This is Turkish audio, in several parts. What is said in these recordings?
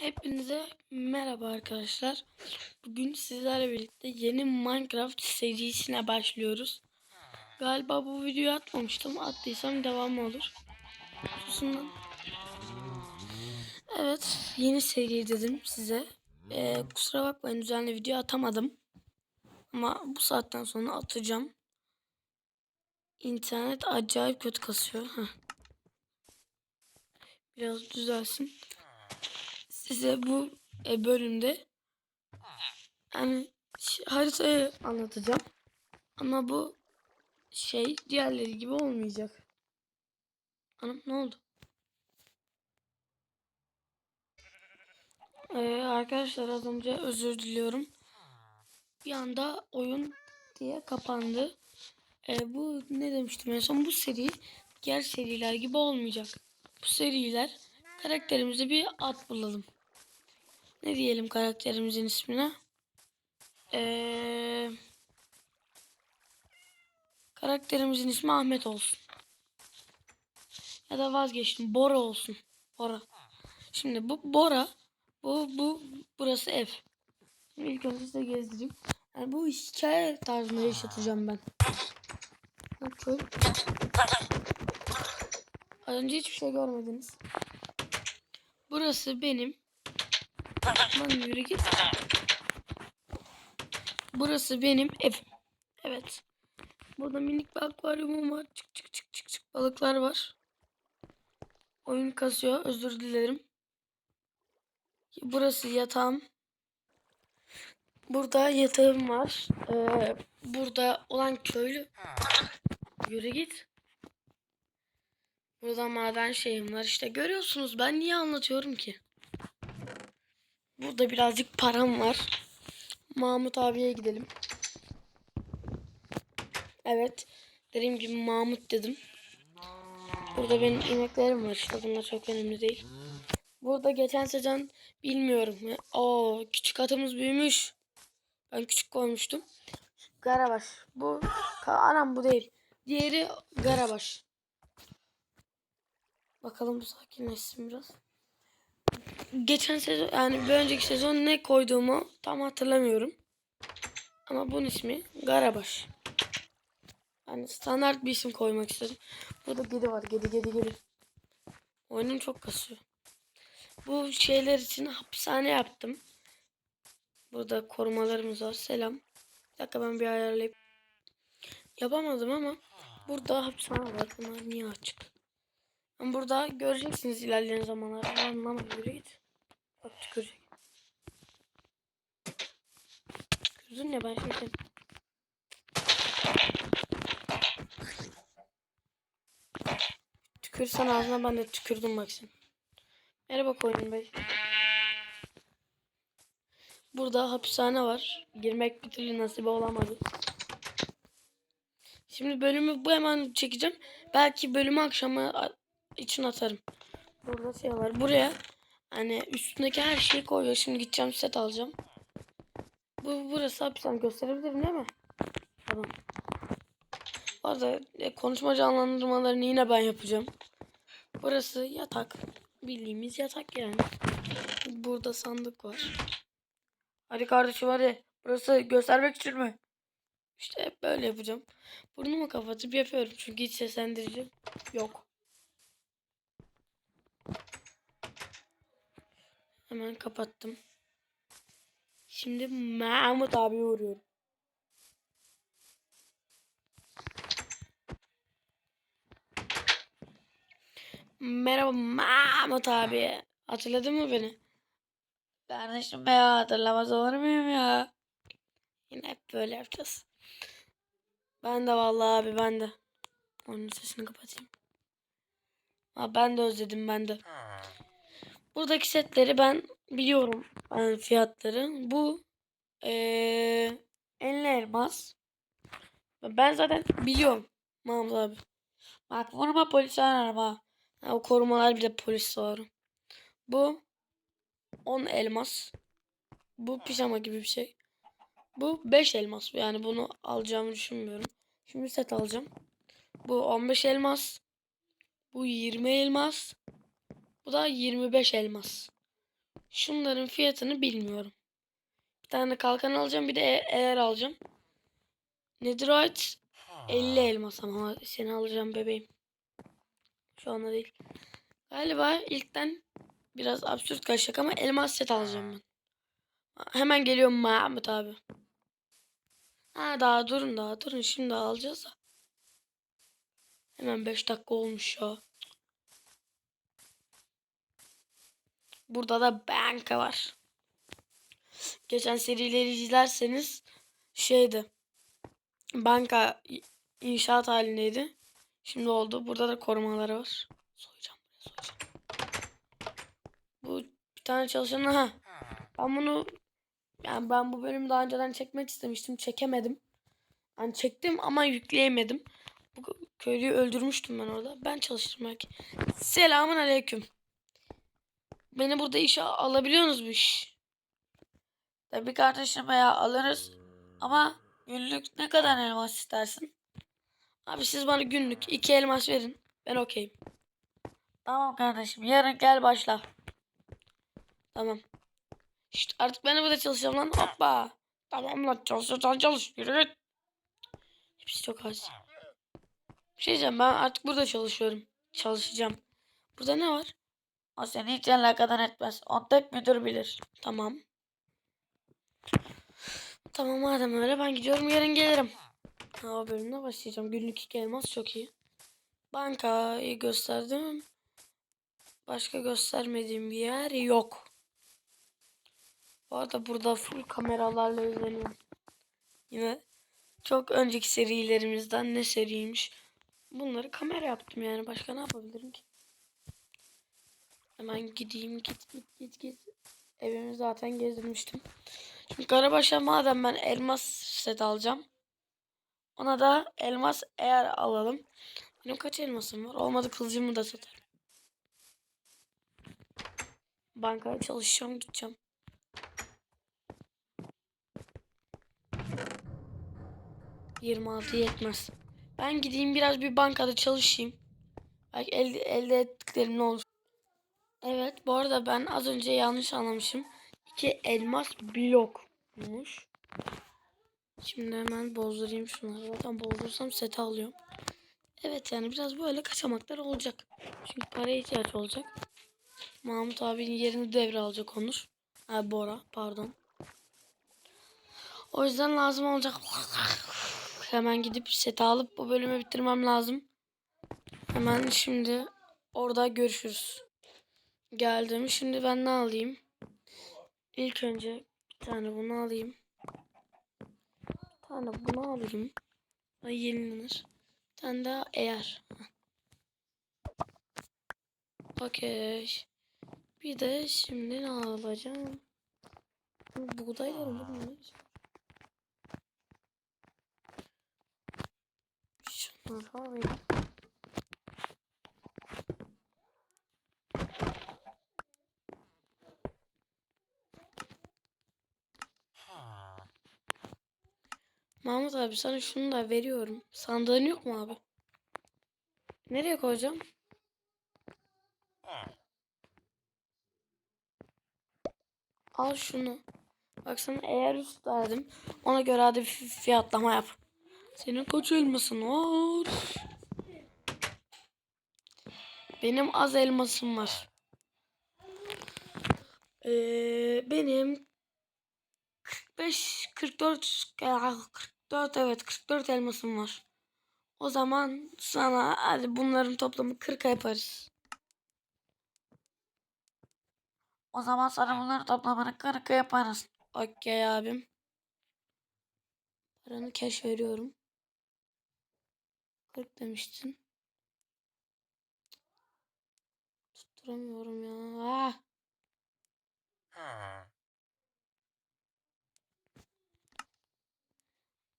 Hepinize merhaba arkadaşlar. Bugün sizlerle birlikte yeni Minecraft serisine başlıyoruz. Galiba bu videoyu atmamıştım. Attıysam devamı olur. Susun lan. Evet, yeni seri dedim size. Ee, kusura bakmayın düzenli video atamadım. Ama bu saatten sonra atacağım. İnternet acayip kötü kasıyor. Heh. Biraz düzelsin size bu e, bölümde yani haritayı anlatacağım. Ama bu şey diğerleri gibi olmayacak. Anam ne oldu? Ee, arkadaşlar az önce özür diliyorum. Bir anda oyun diye kapandı. Ee, bu ne demiştim en son? Bu seri diğer seriler gibi olmayacak. Bu seriler karakterimize bir at bulalım. Ne diyelim karakterimizin ismine? Ee, karakterimizin ismi Ahmet olsun. Ya da vazgeçtim. Bora olsun. Bora. Şimdi bu Bora. Bu bu burası ev. Şimdi ilk önce size gezdireyim. Yani bu hikaye tarzında yaşatacağım ben. Bak şöyle. Az önce hiçbir şey görmediniz. Burası benim Lan yürü git. Burası benim evim. Evet. Burada minik bir akvaryumum var. Çık çık çık çık çık balıklar var. Oyun kasıyor. Özür dilerim. Burası yatağım. Burada yatağım var. Ee, burada olan köylü. Yürü git. Burada maden şeyim var. İşte görüyorsunuz ben niye anlatıyorum ki? Burada birazcık param var. Mahmut abiye gidelim. Evet. Dediğim gibi Mahmut dedim. Burada benim ineklerim var işte. Bunlar çok önemli değil. Burada geçen sezon bilmiyorum. Oo küçük atımız büyümüş. Ben küçük koymuştum. Garabaş. Bu anam bu değil. Diğeri Garabaş. Bakalım bu sakinleşsin biraz geçen sezon yani bir önceki sezon ne koyduğumu tam hatırlamıyorum. Ama bunun ismi Garabaş. Yani standart bir isim koymak istedim. Burada gedi var. Gedi gedi gedi. Oyunum çok kasıyor. Bu şeyler için hapishane yaptım. Burada korumalarımız var. Selam. Bir dakika ben bir ayarlayıp. Yapamadım ama burada hapishane var. Bunlar niye açık? Burada göreceksiniz ilerleyen zamanlarda. Anlama yürü git. Bak tükürecek. Tükürdün ya ben şimdi. Tükürsen ağzına ben de tükürdüm bak sen. Merhaba koyun bey. Burada hapishane var. Girmek bir türlü nasip olamadı. Şimdi bölümü bu hemen çekeceğim. Belki bölümü akşama için atarım. Burada şey var. Buraya hani üstündeki her şeyi koyuyor. Şimdi gideceğim set alacağım. Bu burası hapishane gösterebilirim değil mi? Tamam. Bu arada e, konuşma canlandırmalarını yine ben yapacağım. Burası yatak. Bildiğimiz yatak yani. Burada sandık var. Hadi kardeşim hadi. Burası göstermek için mi? İşte böyle yapacağım. Burnumu kapatıp yapıyorum. Çünkü hiç seslendirici yok. Hemen kapattım. Şimdi Mahmut abi uğruyorum. Merhaba Mahmut abi. Hatırladın mı beni? Kardeşim be ya hatırlamaz olur muyum ya? Yine hep böyle yapacağız. Ben de vallahi abi ben de. Onun sesini kapatayım. Ha, ben de özledim ben de. Buradaki setleri ben biliyorum yani fiyatları. Bu ee, enli elmas. Ben zaten biliyorum Mahmut abi. Bak vurma polis araba. Ha, o korumalar bile polis var. Bu 10 elmas. Bu pijama gibi bir şey. Bu 5 elmas. Yani bunu alacağımı düşünmüyorum. Şimdi set alacağım. Bu 15 elmas. Bu 20 elmas. Bu da 25 elmas. Şunların fiyatını bilmiyorum. Bir tane kalkan alacağım bir de e- eğer alacağım. Netherite 50 elmas ama seni alacağım bebeğim. Şu anda değil. Galiba ilkten biraz absürt kaçacak ama elmas set alacağım ben. Hemen geliyorum Mahmut abi. Ha daha durun daha durun şimdi alacağız da. Hemen 5 dakika olmuş ya. Burada da banka var. Geçen serileri izlerseniz şeydi. Banka inşaat halindeydi. Şimdi oldu. Burada da korumaları var. Soyacağım soyacağım. Bu bir tane çalışan ha. Ben bunu yani ben bu bölümü daha önceden çekmek istemiştim. Çekemedim. Yani çektim ama yükleyemedim. Bu köylüyü öldürmüştüm ben orada. Ben çalıştırmak. Selamun aleyküm. Beni burada işe alabiliyorsunuz mu iş? Tabii kardeşim ya alırız. Ama günlük ne kadar elmas istersin? Abi siz bana günlük iki elmas verin. Ben okeyim. Tamam kardeşim yarın gel başla. Tamam. İşte artık ben de burada çalışacağım lan. Hoppa. Tamam lan çalışırsan çalış. Yürü git. Hepsi çok az. Bir şey diyeceğim ben artık burada çalışıyorum. Çalışacağım. Burada ne var? O seni hiç alakadar etmez. O tek müdür bilir. Tamam. Tamam madem öyle ben gidiyorum yarın gelirim. Ha, o bölümde başlayacağım. Günlük iki elmas çok iyi. Bankayı gösterdim. Başka göstermediğim bir yer yok. Bu arada burada full kameralarla izleniyorum. Yine çok önceki serilerimizden ne seriymiş. Bunları kamera yaptım yani. Başka ne yapabilirim ki? Hemen gideyim git git git git. Evimi zaten gezdirmiştim. Şimdi Karabaş'a madem ben elmas set alacağım. Ona da elmas eğer alalım. Benim kaç elmasım var? Olmadı kılıcımı da satarım. Bankaya çalışacağım gideceğim. Yirmi altı yetmez. Ben gideyim biraz bir bankada çalışayım. Belki elde, elde ettiklerim ne olur. Evet bu arada ben az önce yanlış anlamışım. İki elmas blokmuş. Şimdi hemen bozdurayım şunları. Zaten bozdursam seti alıyorum. Evet yani biraz böyle kaçamaklar olacak. Çünkü paraya ihtiyaç olacak. Mahmut abinin yerini devralacak Onur. Ha Bora pardon. O yüzden lazım olacak. Hemen gidip seti alıp bu bölümü bitirmem lazım. Hemen şimdi orada görüşürüz. Geldim. Şimdi ben ne alayım? İlk önce bir tane bunu alayım. Bir tane bunu alayım. Ay yenilenir. Bir tane daha eğer. Okey. Bir de şimdi ne alacağım? Bu Buğdayları bu ne? Şunları alayım. Mahmut abi sana şunu da veriyorum. Sandığın yok mu abi? Nereye koyacağım? Al şunu. Bak sana eğer üst verdim. Ona göre hadi bir fiyatlama yap. Senin kaç elmasın var? Benim az elmasım var. Ee, benim 45 44 44 4 evet 44 elmasım var. O zaman sana hadi bunların toplamı 40 yaparız. O zaman sana bunların toplamını 40 yaparız. Okey abim. Paranı cash veriyorum. 40 demiştin. Tutturamıyorum ya. Ah. Hmm.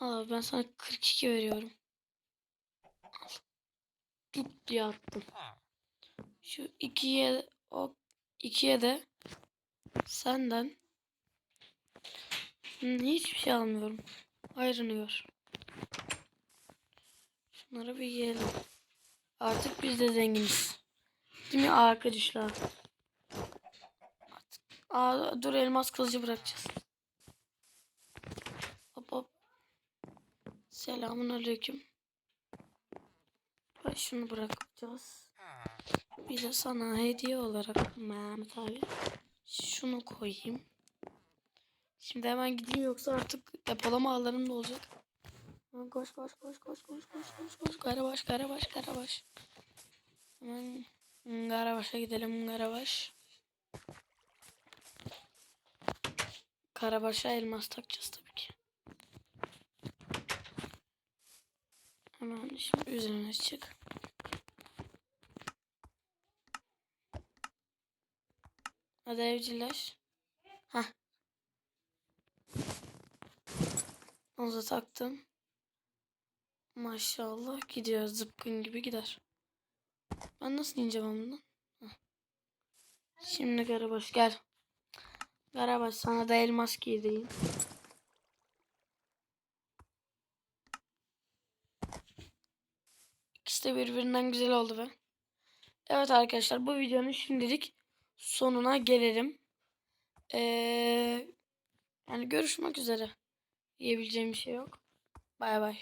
Abi ben sana 42 veriyorum. Dup diye attım. Şu ikiye o ikiye de senden hiçbir şey almıyorum. Ayrılıyor. Şunları bir yiyelim. Artık biz de zenginiz. Değil mi arkadaşlar? Artık Aa, dur elmas kılıcı bırakacağız. Selamun aleyküm. Bak şunu bırakacağız. Bir de sana hediye olarak Mehmet abi şunu koyayım. Şimdi hemen gideyim yoksa artık depolama alanım da olacak. Koş koş koş koş koş koş koş koş Karabaş Karabaş Karabaş. Hemen Karabaş'a gidelim Karabaş. Karabaş'a elmas takacağız tabii ki. Hemen şimdi üzerine çık. Hadi evciler. Hah. Onu da taktım. Maşallah gidiyor zıpkın gibi gider. Ben nasıl ineceğim bundan? Şimdi Karabaş gel. Karabaş sana da elmas giydireyim. İkisi de birbirinden güzel oldu be. Evet arkadaşlar bu videonun şimdilik sonuna gelelim. Ee, yani görüşmek üzere. Diyebileceğim bir şey yok. Bay bay.